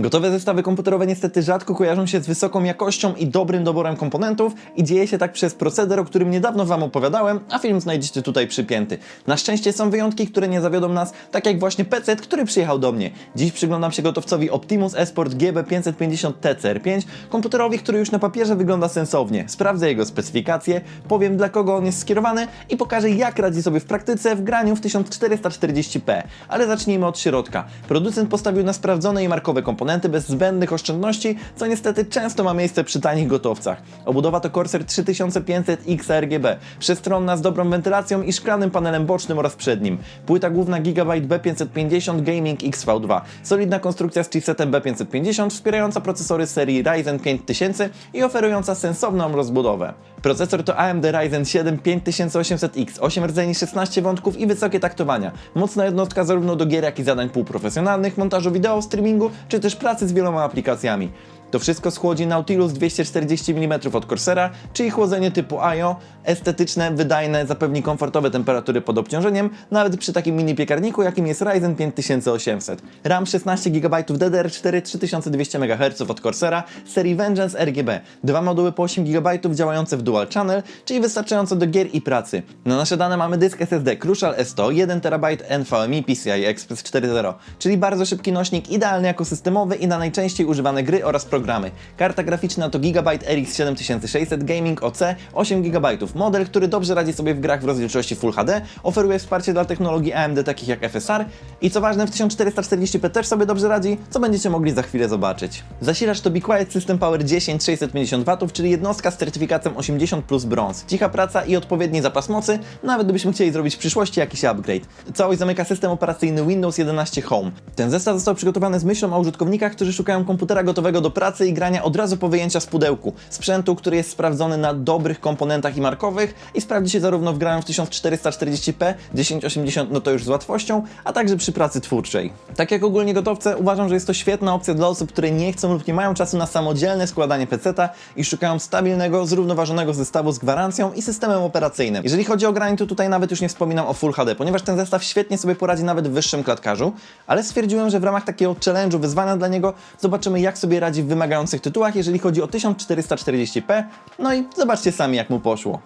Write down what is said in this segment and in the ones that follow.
Gotowe zestawy komputerowe niestety rzadko kojarzą się z wysoką jakością i dobrym doborem komponentów i dzieje się tak przez proceder, o którym niedawno Wam opowiadałem, a film znajdziecie tutaj przypięty. Na szczęście są wyjątki, które nie zawiodą nas, tak jak właśnie PC, który przyjechał do mnie. Dziś przyglądam się gotowcowi Optimus Esport GB550 TCR5, komputerowi, który już na papierze wygląda sensownie. Sprawdzę jego specyfikacje, powiem dla kogo on jest skierowany i pokażę jak radzi sobie w praktyce w graniu w 1440p. Ale zacznijmy od środka. Producent postawił na sprawdzone i markowe komponenty bez zbędnych oszczędności, co niestety często ma miejsce przy tanich gotowcach. Obudowa to Corsair 3500 XRGB, przestronna z dobrą wentylacją i szklanym panelem bocznym oraz przednim. Płyta główna Gigabyte B550 Gaming XV2, solidna konstrukcja z chipsetem B550 wspierająca procesory serii Ryzen 5000 i oferująca sensowną rozbudowę. Procesor to AMD Ryzen 7 5800X, 8 rdzeni, 16 wątków i wysokie taktowania. Mocna jednostka zarówno do gier, jak i zadań półprofesjonalnych, montażu wideo, streamingu, czy też pracy z wieloma aplikacjami. To wszystko schłodzi Nautilus 240 mm od Corsera, czyli chłodzenie typu IO, estetyczne, wydajne, zapewni komfortowe temperatury pod obciążeniem, nawet przy takim mini piekarniku, jakim jest Ryzen 5800. RAM 16 GB DDR4 3200 MHz od Corsera serii Vengeance RGB. Dwa moduły po 8 GB działające w dual channel, czyli wystarczające do gier i pracy. Na nasze dane mamy dysk SSD Crucial S100 1 TB NVMe PCI Express 4.0, czyli bardzo szybki nośnik, idealny jako systemowy i na najczęściej używane gry oraz programy. Karta graficzna to Gigabyte RX 7600 Gaming OC 8 GB. Model, który dobrze radzi sobie w grach w rozdzielczości Full HD, oferuje wsparcie dla technologii AMD takich jak FSR i co ważne w 1440p też sobie dobrze radzi, co będziecie mogli za chwilę zobaczyć. Zasilacz to Be Quiet System Power 10 650 W, czyli jednostka z certyfikatem 80 plus brąz. Cicha praca i odpowiedni zapas mocy, nawet gdybyśmy chcieli zrobić w przyszłości jakiś upgrade. Całość zamyka system operacyjny Windows 11 Home. Ten zestaw został przygotowany z myślą o użytkownikach, którzy szukają komputera gotowego do pracy i grania od razu po wyjęcia z pudełku. Sprzętu, który jest sprawdzony na dobrych komponentach i markowych i sprawdzi się zarówno w graniu w 1440p, 1080 no to już z łatwością, a także przy pracy twórczej. Tak jak ogólnie gotowce, uważam, że jest to świetna opcja dla osób, które nie chcą lub nie mają czasu na samodzielne składanie peceta i szukają stabilnego, zrównoważonego zestawu z gwarancją i systemem operacyjnym. Jeżeli chodzi o granie, to tutaj nawet już nie wspominam o Full HD, ponieważ ten zestaw świetnie sobie poradzi nawet w wyższym klatkarzu, ale stwierdziłem, że w ramach takiego challenge'u, wyzwania dla niego, zobaczymy jak sobie radzi w wymagających tytułach, jeżeli chodzi o 1440p, no i zobaczcie sami jak mu poszło.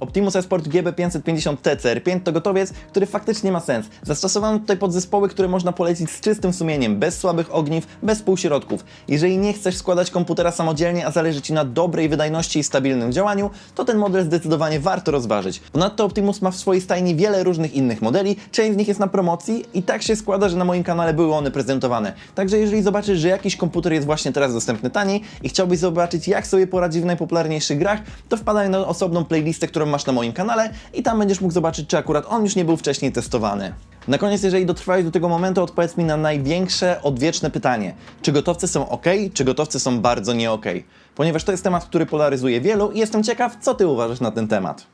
Optimus Esport GB550 TCR5 to gotowiec, który faktycznie ma sens. Zastosowano tutaj podzespoły, które można polecić z czystym sumieniem, bez słabych ogniw, bez półśrodków. Jeżeli nie chcesz składać komputera samodzielnie, a zależy Ci na dobrej wydajności i stabilnym działaniu, to ten model zdecydowanie warto rozważyć. Ponadto Optimus ma w swojej stajni wiele różnych innych modeli, część z nich jest na promocji i tak się składa, że na moim kanale były one prezentowane. Także jeżeli zobaczysz, że jakiś komputer jest właśnie teraz dostępny taniej i chciałbyś zobaczyć, jak sobie poradzi w najpopularniejszych grach, to wpadaj na osobną playlistę, którą masz na moim kanale i tam będziesz mógł zobaczyć, czy akurat on już nie był wcześniej testowany. Na koniec, jeżeli dotrwałeś do tego momentu, odpowiedz mi na największe, odwieczne pytanie. Czy gotowce są ok, czy gotowce są bardzo nie ok? Ponieważ to jest temat, który polaryzuje wielu i jestem ciekaw, co ty uważasz na ten temat.